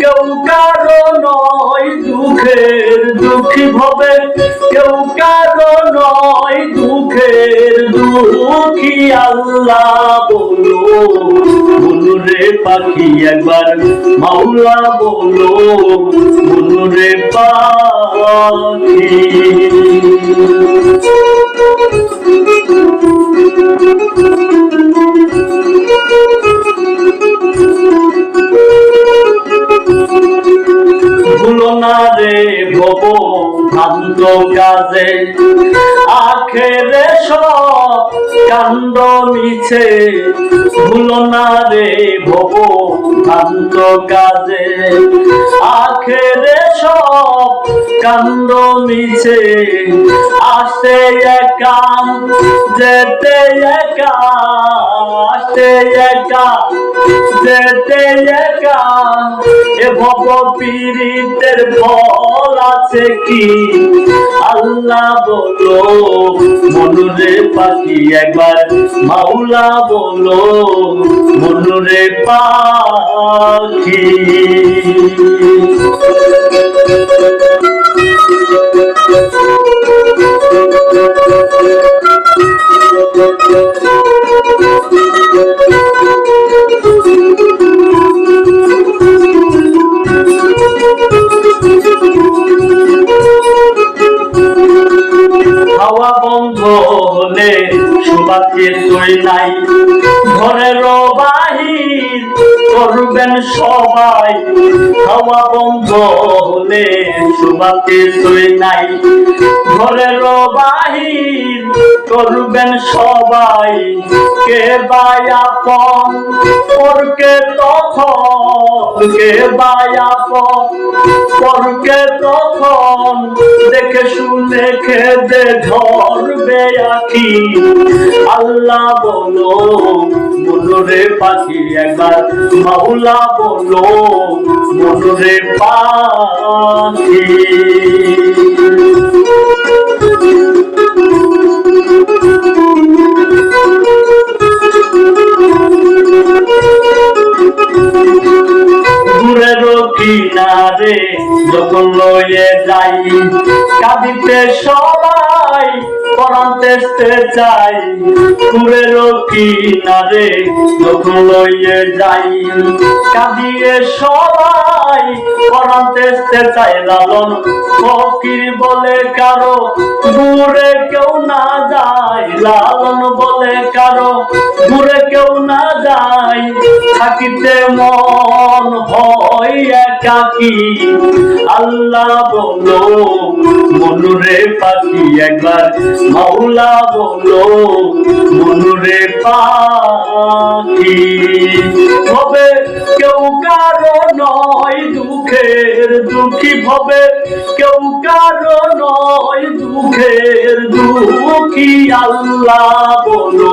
কেউ কারও নয় দুঃখের দুঃখী ভবে কেউ কারও নয় দুঃখের দুঃখী আল্লাহ বলো? বলো রে পাখি একবার, মাওলা বলো। বলো রে পাখি। ভ্রান্ত কাজে আখেরে সব কান্দ মিছে। ভুলো না রে ভব ভ্রান্ত কাজে। আখেরে সব কান্দ মিছে। আসতে একা, যেতে একা, আসতে একা, যেতে একা। এ ভব পীড়িতের ফল আছে কি? আল্লাহ বলো মনুরে পাখি একবার। মাওলা বলো মনুরে পাখি। তুই নাই ঘরের বাহির করবেন সবাই। হাওয়া বন্ধ হলে সুবাতে তুই নাই। ঘরের বাহির করবেন সবাই। কে বায়াপন পরকে তখন। কে বায়াপন পরকে তখন। দেখে শুনে খেদে ঝরবে আখি। আল্লাহ বলো মনোরে পাখি একবার মাওলা বলো মনোরে পাখি। কিনারে যখন লয়ে যাই কাঁদিতে সবাই চাই কিনারে দুঃখ লইয়ে যাই। কাঁদিয়ে সবাই পরাণ তেস্তে চাই লালন ফকির বলে, কারও দূরে কেউ না যায়। লালন বলে, কারও দূরে কেউ না যায়, থাকিতে মন হয় একাকি। আল্লাহ বলো, মনুরে পাখি একবার, মাওলা বলো, মনুরে পাখি। হবে কেউ কারও নয় দুঃখের দুঃখী হবে কেউ কারও নয় দুঃখের দুঃখী। আল্লাহ বলো